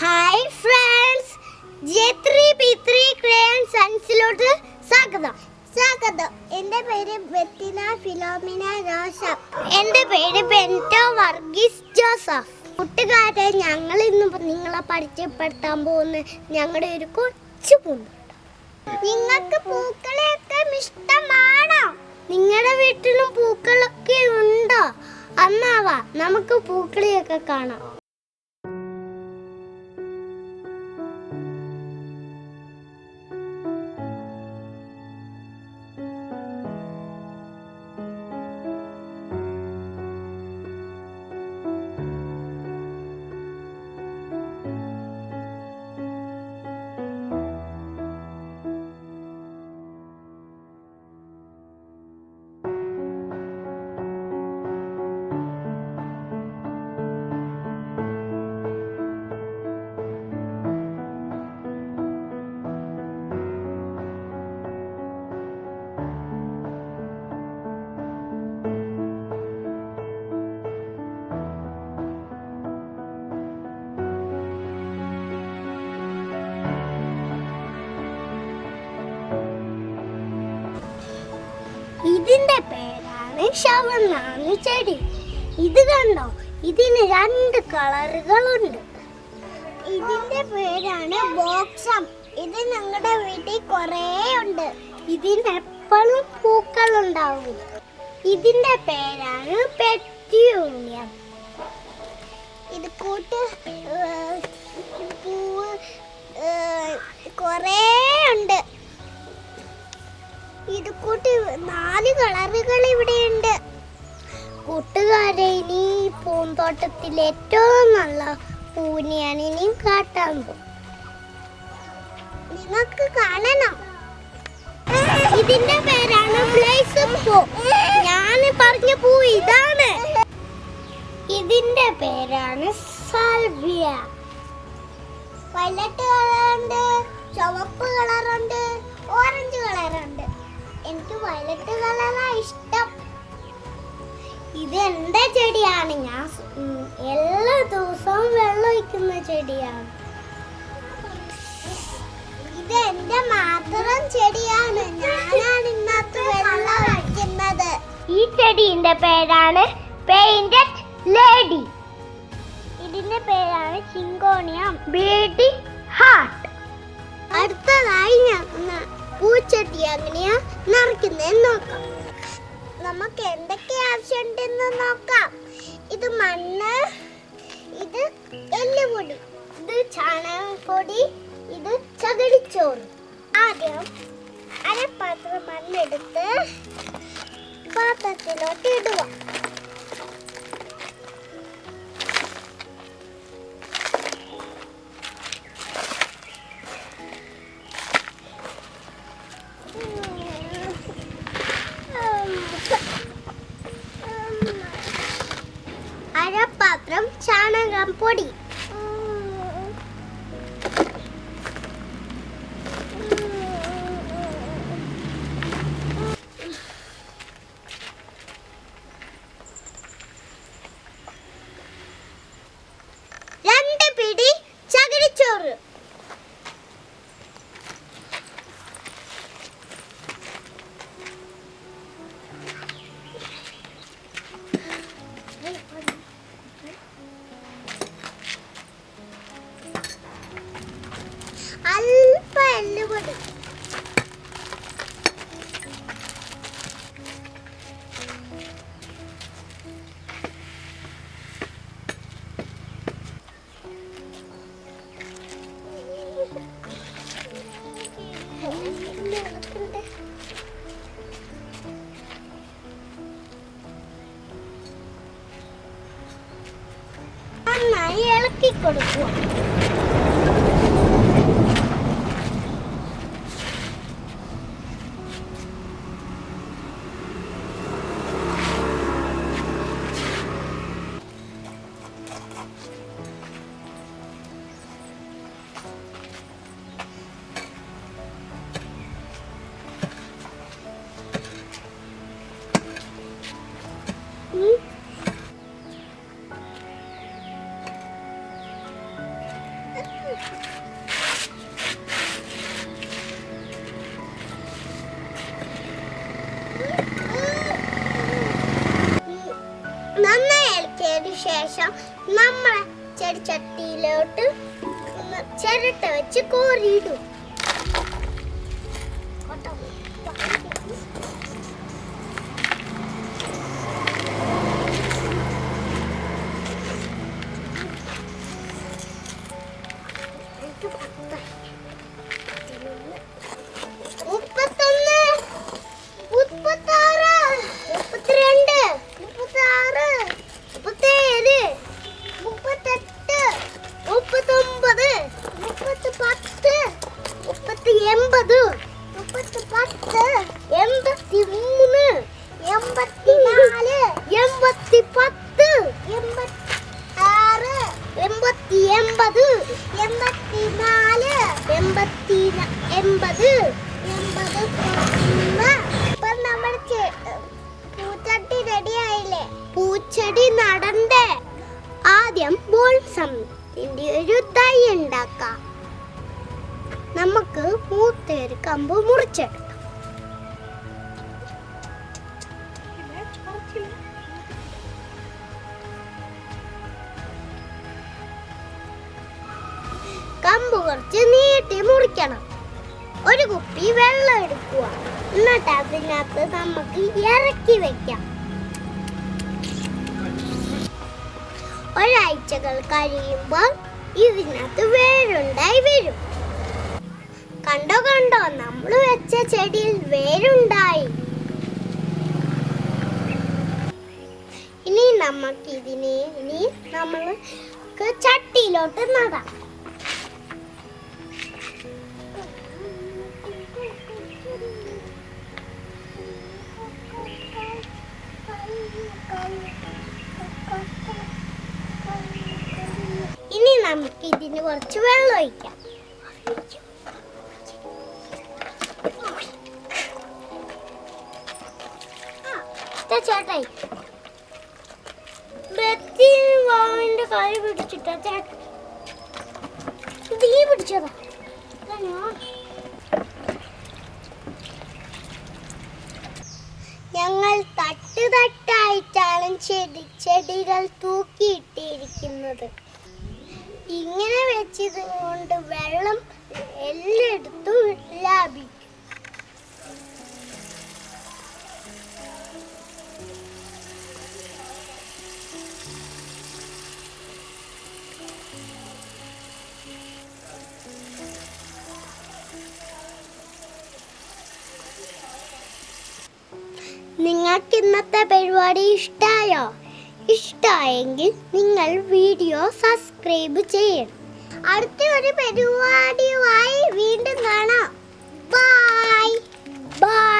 Hi friends ജെത്രി പിത്രി ക്രേയൺ സയൻസിലോട്ട് സ്വാഗതം. സ്വാഗതം. എന്റെ പേര് ബെത്തിന ഫിലോമിന ജോസഫ്. എന്റെ പേര് ബെന്റോ വർഗീസ് ജോസഫ്. കൂട്ടുകാരെ ഞങ്ങൾ ഇന്ന് നിങ്ങളെ പരിചയപ്പെടുത്താൻ പോകുന്ന ഞങ്ങളുടെ ഒരു കൊച്ചു പൂന്തോട്ടം. നിങ്ങൾക്ക് പൂക്കളെയൊക്കെ ഇഷ്ടമാണോ? നിങ്ങളുടെ വീട്ടിലും പൂക്കളൊക്കെ ഉണ്ടോ? അന്നാവാ നമുക്ക് പൂക്കളിയൊക്കെ കാണാം. ഇതിന്റെ പേരാണ് ശവനാണ് ചെടി. ഇത് കണ്ടോ? ഇതിന് രണ്ട് കളറുകളുണ്ട്. ഇതിന്റെ പേരാണ് ബോക്സം. ഇത് ഞങ്ങളുടെ വീട്ടിൽ കുറേ ഉണ്ട്. ഇതിന് എപ്പോഴും പൂക്കൾ ഉണ്ടാവും ഇതിന്റെ പേരാണ് പെറ്റിയൂണിയം. ഇത് കൂട്ട് പൂവ് കുറേ കൂട്ടി നാല് കളറുകൾ ഇവിടെയുണ്ട്. കൂട്ടുകാരെ ഇനി പൂന്തോട്ടത്തിൽ ഏറ്റവും നല്ല പൂനെയാണ് ഇനിയും കാട്ടാൻ പോകും നിങ്ങൾക്ക് കാണണം. ഇതിന്റെ പേരാണ് ഞാൻ പൂ. ഞാൻ പറഞ്ഞ പൂ ഇതാണ്. ഇതിന്റെ പേരാണ് സാൽബിയ വയലറ്റ് കളറുണ്ട് ചുവപ്പ് കളറുണ്ട് ചെടിയാണ്. ഞാൻ എല്ലാ ദിവസവും വെള്ളം ഒഴിക്കുന്ന ചെടിയാണ്. ഇത് എന്റെ മാത്രം ചെടിയാണ്. ഞാനാണ് ഇന്നത്തെ വെള്ളം ഒഴിക്കുന്നത്. ഈ ചെടിന്റെ പേരാണ് പെയിന്റഡ് ലേഡി ഇതിന്റെ പേരാണ് ചിങ്കോണിയം. ബേഡി ഹാർട്ട് അടുത്തതായി ഞാൻ ന- പൂച്ചട്ടി എങ്ങനെയാ നിറയ്ക്കുന്നതെന്ന് നോക്കാം. നമുക്ക് എന്തൊക്കെ ആവശ്യമുണ്ടെന്ന് നോക്കാം. ഇത് മണ്ണ് ഇത് എല്ലുപൊടി ഇത് ചാണകപ്പൊടി ഇത് ചകിടിച്ചോറ് ആദ്യം അരപ്പാത്രം മണ്ണെടുത്ത് പാത്രത്തിലോട്ട് ഇടുക. அரைப்பாத்திரம் சாணகம் பொடி. তাহলে কি করব നന്നായി ശേഷം നമ്മൾ ചെടിച്ചട്ടിയിലോട്ട് ചിരട്ട വെച്ച് കോരിയിടും. ちょっ。എൺപത് എൺപത് ഇപ്പൊ നമ്മൾ ചെ- പൂച്ചട്ടി റെഡി ആയില്ലേ? പൂച്ചെടി നടണ്ടേ. ആദ്യം ബോൾസത്തിന്റെ ഒരു തൈ ഉണ്ടാക്കാം. നമുക്ക് മൂത്തേര് കമ്പ് മുറിച്ചെടുക്കാം. നീട്ടി മുറിക്കണം ഒരു കുപ്പി വെള്ളം എടുക്കുക. എന്നിട്ട് അതിനകത്ത് നമുക്ക് ഇറക്കി വെക്കാം. ഒരാഴ്ചകൾ കഴിയുമ്പോൾ ഇതിനകത്ത് വേരുണ്ടായി വരും. കണ്ടോ കണ്ടോ? നമ്മൾ വെച്ച ചെടിയിൽ വേരുണ്ടായി. ഇനി നമുക്ക് ഇതിനെ ഇനി നമ്മൾ ചട്ടിയിലോട്ട് നടാം. നമുക്ക് ഇതിന് കുറച്ച് വെള്ളം ഒഴിക്കാം. ഞങ്ങൾ തട്ട് തട്ടായിട്ടാണ് ചെടി ചെടികൾ തൂക്കിയിട്ടിരിക്കുന്നത്. ഇങ്ങനെ വെച്ചത് കൊണ്ട് വെള്ളം എല്ലായിടത്തും ലാഭിക്കും നിങ്ങൾക്ക് ഇന്നത്തെ പരിപാടി ഇഷ്ടമായോ ഇഷ്ടമായെങ്കിൽ നിങ്ങൾ വീഡിയോ സബ്സ്ക്രൈബ് ചെയ്യണം അടുത്ത ഒരു പരിപാടിയുമായി വീണ്ടും കാണാം. Bye bye